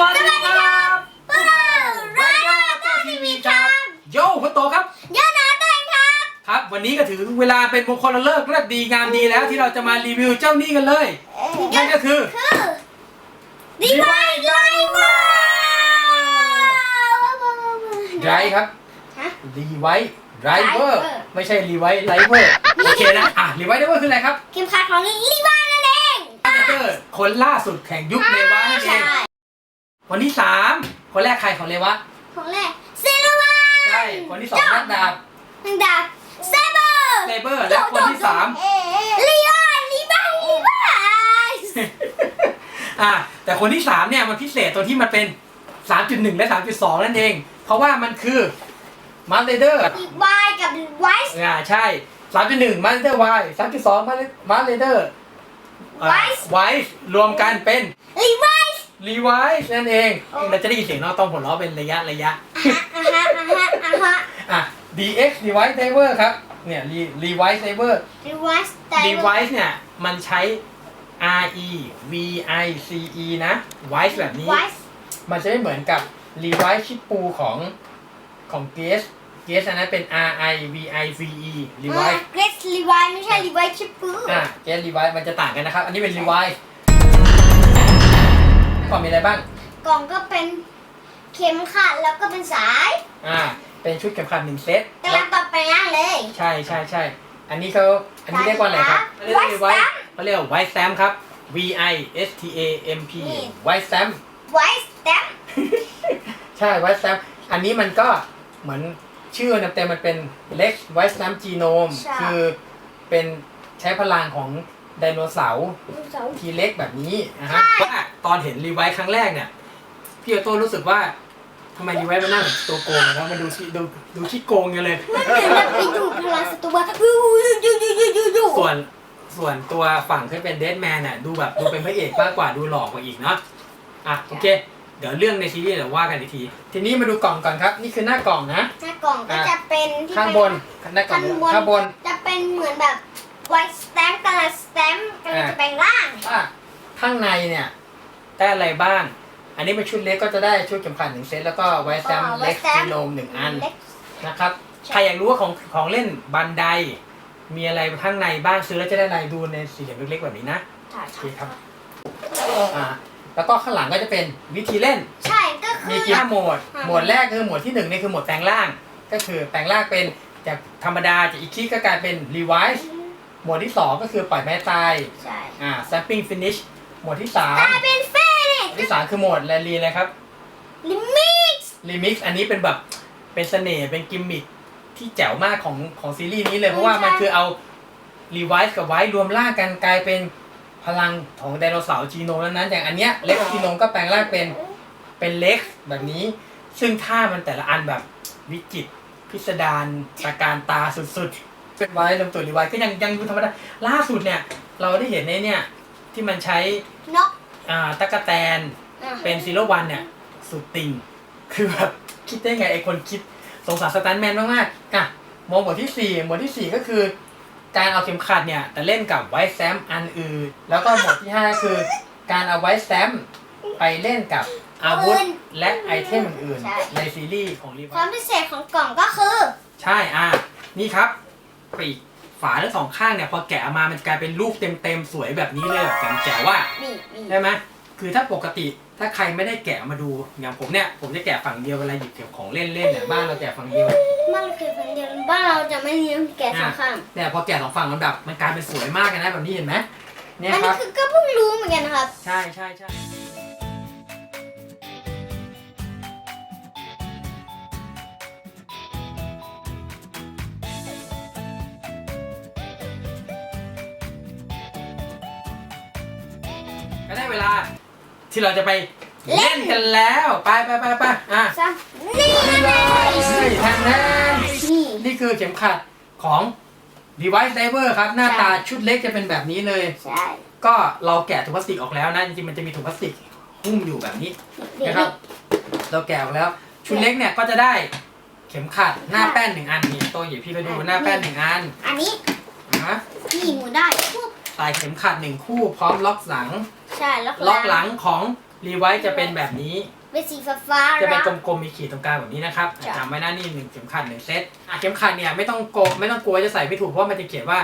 วัสดีครับพวกเราไรเดอร์ทีวีครับโย่พ่โตครับโยนาะตัวงครับ ครับ วันนี้ก็ถึงเวลาเป็นมงคลเลิกแลิกดีงามดีแล้วที่เราจะมารีวิวเจ้านี่กันเลยนั่นก็คือดีไวไลเวอร์ไรครับรีไวไรเวอร์ไม่ใช่รีไวไรเวอร์โอเคนะอะรีไวไรเวอร์คืออะไรครับเข็มขัดของรีไวนั่นเองคนล่าสุดแข่งยุคเนวานั่นเอง คนที่สามคนแรกใครของเลวะของแรกเซเลวาใช่คนที่สองนักดาบหนึ่งดาบเซเบอร์เลเบอร์และคนที่สามลีวายลีวายลีวายอะแต่คนที่สามเนี่ยมันพิเศษตรงที่มันเป็น3.1และ3.2นั่นเอง เพราะว่ามันคือมาร์เดอร์ลีวายกับไวส์อ่าใช่3.1มาร์เดอร์วาย3.2มาร์มาร์เดอร์ Wise ไวส์รวมกันเป็นลีวาย รีไวส์นั่นเองเราจะได้ยินเสียงนอกต้องหัวเราะเป็นระยะระยะอะฮะอะฮะอะฮะ อะ DX Device Driver ครับ เนี่ย Device Driver ลีวายสไตล์ Device เนี่ย มันใช้ R E V I C E นะ Wise แบบนี้ไวส์มันจะไม่เหมือนกับ Levi's ชิปปูของของ g a s g a s อันนั้นเป็น R I V I C E Levi's เกรสลีวายไม่ใช่ลีวายชิปปูอะ g a s Levi's มันจะต่างกันนะครับ อันนี้เป็น Levi's ก่อนมีอะไรบ้าง กล่องก็เป็นเข็มขัดแล้วก็เป็นสายอ่า เป็นชุดเข็มขัดหนึ่งเซตกำลังต่อไปย่างเลยใช่ใช่ใช่อันนี้เขาอันนี้เรียกว่าอะไรครับ White เรียกว่า stamp เขาเรียกว่า white stamp ครับ V I S T A M P นี่ white stamp ไวส์แตมใช่ white stamp อันนี้มันก็เหมือนชื่อเต็มๆมันเป็น Lex white stamp genome คือเป็นใช้พลังของ ไดโนเสาร์ทีเล็กแบบนี้นะฮะว่าตอนเห็นรีไวท์ครั้งแรกเนี่ยพี่ออโต้รู้สึกว่าทำไมรีไวท์มันหน้าเหมือนตัวโกงแล้วมันดูชิดูดูขี้โกงกันเลย มันเหมือนแบบไปดูดพลังสตูว่ายูยูยูยูยูยูยูส่วนส่วนตัวฝั่งที่เป็นเดดแมนน่ะดูแบบดูเป็นพระเอกมากกว่าดูหล่อกว่าอีกเนาะอะโอเค เดี๋ยวเรื่องในซีรีส์เดี๋ยวว่ากันอีกที ทีนี้มาดูกล่องก่อนครับ นี่คือหน้ากล่องนะ หน้ากล่องก็จะเป็นที่ข้างบนหน้ากล่องข้างบนข้างบนจะเป็นเหมือนแบบ ไวท์สแตมป์กำลังสแตมป์กำลังจะแปลงร่าง ว่าข้างในเนี่ยได้อะไรบ้าง อันนี้เป็นชุดเล็กก็จะได้ชุดเข็มขัดหนึ่งเซตแล้วก็ไวท์แซมอ๋อเล็ก White Stamp ซีโนมหนึ่งอัน เล็ก นะครับ ใช่ ใครอยากรู้ว่าของของเล่นบันได มีอะไรข้างในบ้างซื้อแล้วจะได้อะไรดูในสี่เหลี่ยมเล็กๆแบบนี้นะใช่โอเคครับ อ่า แล้วก็ข้างหลังก็จะเป็นวิธีเล่น ใช่ก็คืมีอ กี่โหมดอ่าโหมดแรกคือโหมดที่หนึ่งนี่คือโหมดแปลงร่าง ก็คือแปลงร่างเป็นจากธรรมดาจากอีกคีก็กลายเป็นรีไวซ์โหมดที่สองก็คือปล่อยแม่ตายใช่อ่า sampling finish โหมดที่สามกลายเป็นเฟเนโหมดที่สามคือโหมดแรลลีนะครับ ลิมิก remix อันนี้เป็นแบบเป็นเสน่ห์เป็นกิมมิคที่แจ๋วมากของของซีรีส์นี้เลย เพราะว่ามันคือเอารีไวซ์กับไวซ์รวมร่างกันกลายเป็นพลังของไดโนเสาร์จีโนมนั้นๆอย่างอันเนี้ยเล็กจีโนมก็แปลงร่างเป็นเป็นเล็กแบบนี้ ซึ่งท่ามันแต่ละอันแบบวิจิตรพิสดารตระการตาสุดๆ เป็นไว้ลำตัวรีไวซ์ก็ยังยังดูธรรมดาล่าสุดเนี่ย เราได้เห็นในเนี่ยที่มันใช้นกอ่าตะกะแตนอะเป็นซีโร่วันเนี่ยสุดติงคือแบบคิดได้ไงไอคนคิดสงสารสแตนแมนมากๆอะมองบทที่4หมวดที่ 4 ก็คือ การเอาเข็มขัดเนี่ย แต่เล่นกับไวท์แซมอันอื่น แล้วก็หมวดที่ 5 คือ การเอาไวท์แซมไปเล่นกับอาวุธและไอเทมอื่นๆ ในซีรีส์ของรีคไววามพิเศษของกล่องก็คือ ใช่อะนี่ครับ ปีกฝาทั้งสองข้างเนี่ยพอแกะออกมามันจะกลายเป็นรูปเต็มๆสวยแบบนี้เลยแบบแจ๋วๆว่านี่นี่ใช่ไหมคือถ้าปกติถ้าใครไม่ได้แกะมาดูอย่างผมเนี่ยผมจะแกะฝั่งเดียวเวลาหยิบเก็บของเล่นๆเนี่ยบ้านเราแกะฝั่งเดียวมันคือพันเดียวบ้านเราจะไม่เลี้ยงแกะสองข้างเนี่ยพอแกะสองฝั่งมันแบบมันกลายเป็นสวยมากเลยนะแบบนี้เห็นไหมเนี่ยอันคนี้รับคือก็เพิ่งรู้เหมือนกันนะครับ ใช่ใช่ใช่ ที่เราจะไปเล่นกันแล้ว ไปไปไปไปอะซ้ำนี่เลยเฮ้ยแทนแทนนี่นี่คือเข็มขัดของ Device Diver ครับ หน้าตาชุดเล็กจะเป็นแบบนี้เลย ใช่ก็เราแกะถุงพลาสติกออกแล้วนะจริงๆมันจะมีถุงพลาสติกหุ้มอยู่แบบนี้เดี๋ยวนะครับ เราแกะออกแล้ว ชุดเล็กเนี่ยก็จะได้เข็มขัดหน้าแป้นหนึ่งอันนี่ตัวหยิบพี่ไปดูหน้าแป้นหนึ่งอันอันนี้นะนี่หมุนได้ปุ๊บ ใส่เข็มขัดหนึ่งคู่พร้อมล็อกหลัง ใช่แล้วล็อกหลังของ Levice จะเป็นแบบนี้ เป็นสีฟ้าฟ้าจะเป็นๆกลมๆมีขีดตรงกลางแบบนี้นะครับจ้ะจำไว้นะนี่หนึ่งเข็มขัดหนึ่งเซตอะเข็มขัดเนี่ยไม่ต้องโกไม่ต้องกลัวจะใส่ไม่ถูกเพราะว่ามันจะเขียนว่า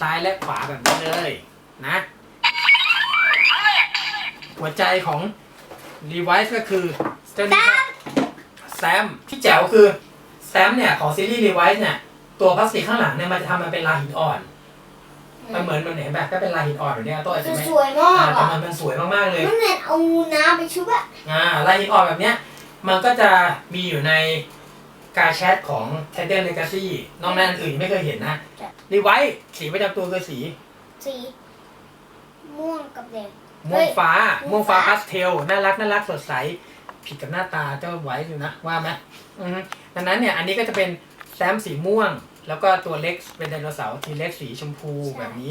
ซ้ายและขวาแบบนี้เลยนะหัวใจของ Levi's ก็คือเจ้านี้ครับแซมที่แจ๋วคือแซมเนี่ยของซีรีส์ Levi's เนี่ยตัวพลาสติกข้างหลังเนี่ยมันจะทำมันเป็นลายหินอ่อน มันเหมือนมันเห็นแบบก็เป็นลายหินอ่อนแบบเนี้ยตัวอาจจะคือไม่สวยมาอ่ากแต่อะมันเป็นสวยมากๆเลย มันเหมือนเอาน้ำไปชุบอะอ่าลายหินอ่อนแบบเนี้ยมันก็จะมีอยู่ในการแชทของ t e n d e r Legacy นอกนั้นอื่นไม่เคยเห็นนะรีไวท์สีประจำตัวคือสี สีม่วงกับแดง ม่วงฟ้า เฮ้ยม่วงฟ้าม่วงฟ้า พาสเทล น่ารัก น่ารักสดใส ผิดกับหน้าตาเจ้าไว้อยู่นะ ว่าไหมอือฮึดังนั้นเนี่ย อันนี้ก็จะเป็นแซมสีม่วง แล้วก็ตัวเล็กเป็นไดโนเสาร์ทีเล็กสีชมพูแบบนี้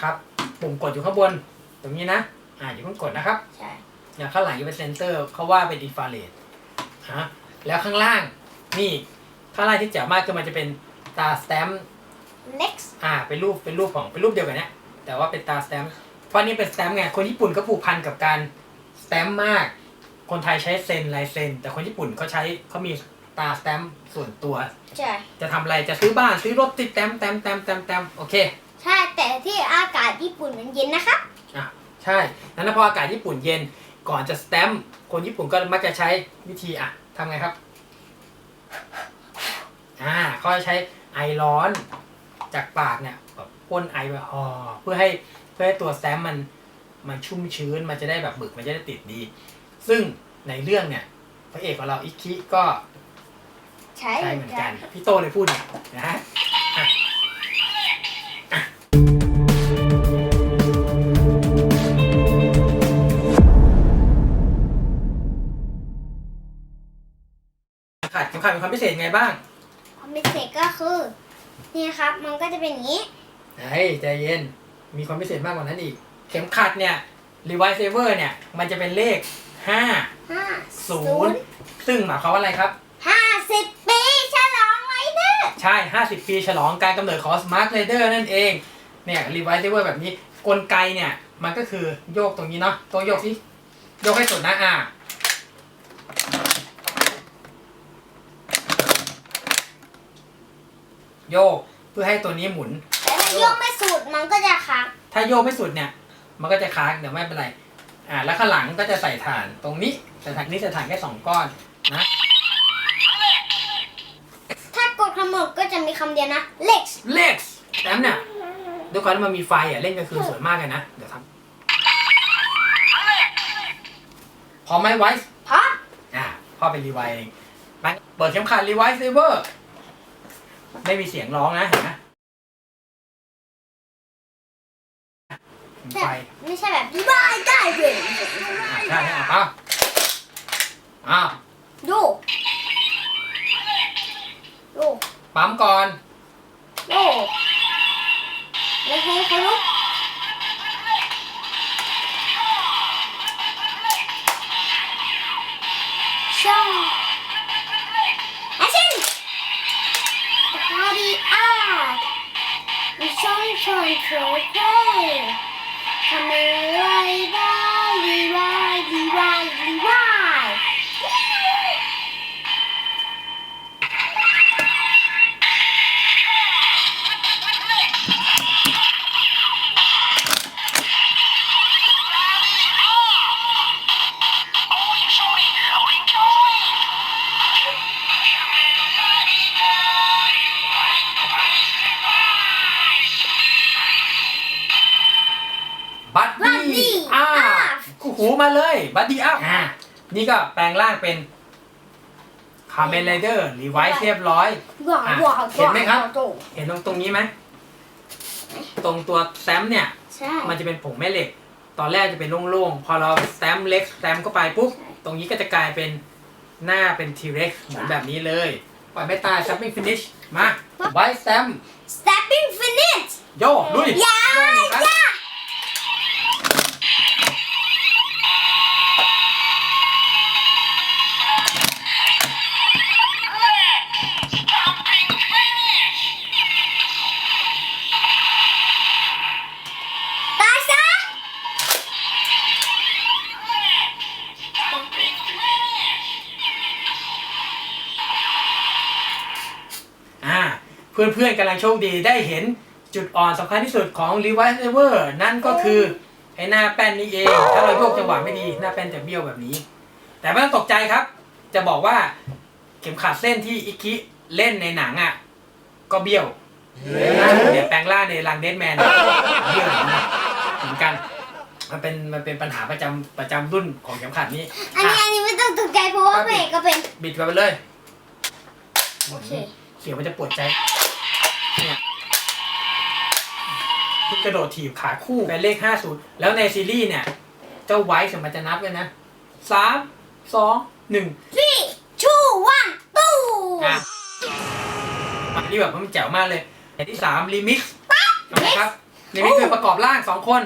ครับ ปุ่มกดอยู่ข้างบน ตรงนี้นะ อ่าอย่าเพิ่งกดนะครับ ใช่ อย่างข้างหลังจะเป็นเซนเตอร์เขาว่าเป็นอินฟราเรดฮะแล้วข้างล่างนี่ข้างล่างที่แจ๋วมากคือมันจะเป็นตาสแตมป์ next อ่าเป็นรูปเป็นรูปของเป็นรูปเดียวกันเนี้ยแต่ว่าเป็นตาสแตมป์เพราะนี่เป็นสแตมป์ไงคนญี่ปุ่นก็ผูกพันกับการสแตมป์มาก คนไทยใช้เซนลายเซนแต่คนญี่ปุ่นเขาใช้เขามี ตาสแตมป์ส่วนตัว ใช่ จะทำอะไรจะซื้อบ้านซื้อรถติดแตมป์แตมป์แตมป์แตมป์แตมป์โอเคใช่ แต่ที่อากาศญี่ปุ่นมันเย็นนะครับอะใช่นั้นพออากาศญี่ปุ่นเย็นก่อนจะสแตมป์คนญี่ปุ่นก็มักจะใช้วิธีอะทำไงครับอ่าเขาจะใช้ไอร้อนจากปากเนี่ยแบบพ่นไอแบบอ๋อเพื่อให้เพื่อให้ตัวสแตมป์มันมันชุ่มชื้นมันจะได้แบบหมึกมันจะได้ติดดี ซึ่งในเรื่องเนี่ยพระเอกของเราอิคิก็ ใช่ใช้เหมือนกันพี่โตเลยพูดเนี่ยนะฮะอะอะขาดเข็มขัดมีความพิเศษยังไงบ้างความพิเศษก็คือนี่ครับ มันก็จะเป็นอย่างนี้ เฮ้ยใจเย็นมีความพิเศษมากกว่านั้นอีก เข็มขัดเนี่ย Levi Saver เนี่ย มันจะเป็นเลข5ห้า0ซึ่งหมายความว่าอะไรครับ ห้าสิบปีฉลองไรเดอร์ ใช่ 50 ปีฉลองการกำเนิดของ Smart Rider นั่นเอง เนี่ย Levi Saver แบบนี้ กลไกเนี่ย มันก็คือโยกตรงนี้เนาะ ตัวโยกสิ โยกให้สุดนะ อ่า โยกเพื่อให้ตัวนี้หมุน แต่ถ้าโยกไม่สุดมันก็จะค้างถ้าโยกไม่สุดเนี่ย มันก็จะค้าง เดี๋ยวไม่เป็นไร อ่า แล้วข้างหลังก็จะใส่ถ่านตรงนี้ใส่ถ่านนี้ใส่ถ่านแค่สองก้อนนะ หมดก็จะมีคำเดียวนะ lex Lex แต้มเนี่ยด้วยความที่มันมีไฟอะเล่นกลางคืนสวยมากเลยนะ เดี๋ยวทำพร้อมไหมไวส์เพราะอ่าพ่อเป็นรีไวเองไปเปิดเข็มขัดรีไวเซเวอร์ ไม่มีเสียงร้องนะเห็นไหมมีไฟ ไม่ใช่แบบที่บ้านได้เลยอะใช่ใช่อะเอาอ้าว ดูดู ปั๊มก่อนดูแล้วให้เขาลุกช่องแอคชั่นตะคาดีอาร์มีช่องชนโชว์เพลย์ทำอะไร กูหูมาเลยบัดดี้อัพอ่านี่ก็แปลงร่างเป็นคาร์เมนไรเดอร์รีไวซ์เรียบร้อย ว้าวอะว้าวเห็นไหมครับว้าวเห็นตรงตรงนี้ไหมตรงตัวแซมเนี่ย ใช่มันจะเป็นผงแม่เหล็ก ตอนแรกจะเป็นโล่งๆ พอเราแซมเล็กแซมเข้าไปปุ๊บ ตรงนี้ก็จะกลายเป็นหน้าเป็นทีเร็กเหมือนแบบนี้เลยปล่อยไม่ตายซับปิ้งฟินิชมาไวซ์แซม stepping finish โยลุยอย่าโยหนึ่งครั้งอย่า เพื่อนๆกำลังโชคดีได้เห็นจุดอ่อนสำคัญที่สุดของ r e v i s e v e r นั่นก็คือไอ้หน้าแป้นนี่เอง ถ้าเราโยกจังหวะไม่ดีหน้าแป้นจะเบี้ยวแบบนี้ แต่ไม่ต้องตกใจครับ จะบอกว่าเข็มขัดเส้นที่อิคิเล่นในหนังอะก็เบี้ยวหน้าหุ่นเนี่ยแปลงร่างในรังเดนแมนเบี้ยวเหมือนกันเหมือนกัน มันเป็นมันเป็นปัญหาประจำประจำรุ่นของเข็มขัดนี้อันนี้อะอันนี้ไม่ต้องตกใจเพราะว่าเพจก็เป็นบิดกันไปเลยโอเคเสียงมันจะปวดใจ เนี่ยที่กระโดดถีบขาคู่เป็นเลขห้าศูนย์แล้วในซีรีส์เนี่ย เจ้าไวท์มันจะนับเลยนะสามสองหนึ่ง three two one ตู้อะอันนี้แบบมันแจ๋วมากเลยอันที่สามรีมิกซ์นะครับรีมิกซ์คือประกอบร่างสองคน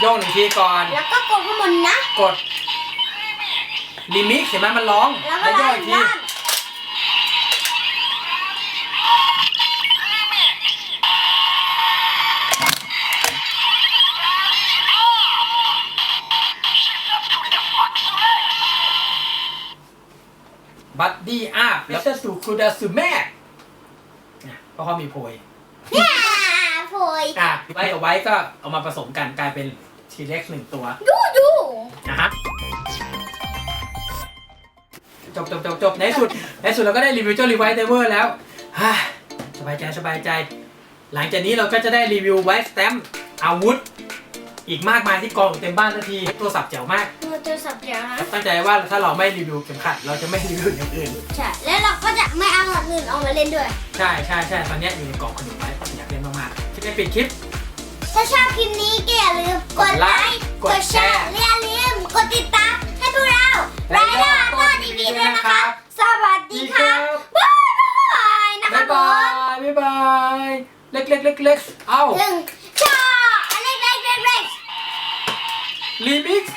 โยกหนึ่งทีก่อน แล้วก็กดข้างบนนะ กดรีมิกซ์เห็นไหมมันร้องแล้วก็แล้วโยล่ากงอีกที ดดี้อาร์แล้วจะสู่คูดาสุแม่เพราะเขามีโพยย่าโผยอะไว้กับไว้ก็เอามาผสมกันกลายเป็นทีเล็กหนึ่งตัว ดูดูนะฮะจบจบจบจบในที่สุด ในที่สุดเราก็ได้รีวิวเจ้ารีไวท์เดเวอร์แล้วฮ่าสบายใจสบายใจ หลังจากนี้เราก็จะได้รีวิวไวท์สแตมป์อาวุธ อีกมากมายที่กองอยู่เต็มบ้านทันทีโทรศัพท์เจ๋วมากโทรศัพท์เดี๋ยวนะตั้งใจว่าถ้าเราไม่รีวิวเข็มขัด เราจะไม่รีวิวอย่างอื่น ใช่แล้วเราก็จะไม่เอาอย่างอื่นออกมาเล่นด้วย ใช่ใช่ใช่ตอนเนี้ยอยู่ในกล่องขนมไว้อยากเล่นมากๆจะไปปิดคลิป ถ้าชอบคลิปนี้ก็อย่าลืมกดไลค์กดแชร์และอย่าลืมกดติดตามให้พวกเราไรเดอร์ตัวทีวีด้วยนะครับสวัสดีครับบ๊ายบายนะครับ๊าบยผบามย บ๊ายบาย เล็กเล็กเล็กเล็กเอ้าถึงชออะไรเล็กเล็กเล็ก รีมิกซ์